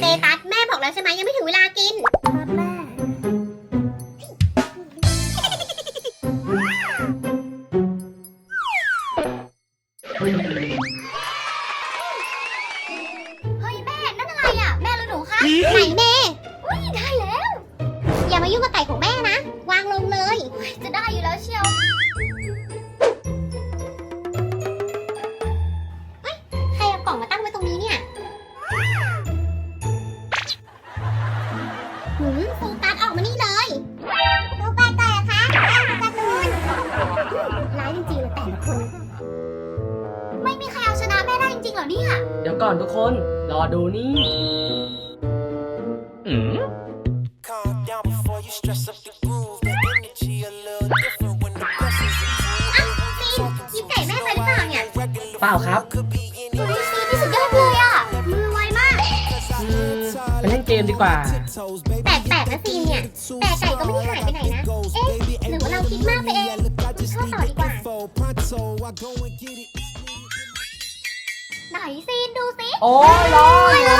เตตัสแม่บอกแล้วใช่ไหมยังไม่ถึงเวลากิน ครับแม่ เฮ้ยแม่ นั่นอะไรอะ แม่หรือหนูคะไหนแม่ ไม่มีใครเอาชนะแม่ได้จริงๆเหรอเนี่ย เดี๋ยวก่อนทุกคน รอดูนี่ Calm down before you stress up the groove. The energy a little different when the blessings accrue. Hey, who you talking to? ยิบไก่แม่ไปหรือเปล่าเนี่ย Regular เปล่าครับ could be เฮ้ anything. ยซีนี่สุดยอดเลยอะ มือไวมากอืมไปเล่นเกมดีกว่า แปลกๆนะซีนเนี่ย แต่ไก่ก็ไม่ได้หายไปไหนนะ เอ๊ะ หรือว่าเราคิดมากไปเองเข้าต่อดีกว่าไหนซีนดู ไหนซีนดูสิ โอ้ยร้อนอนร้อนโอ้ย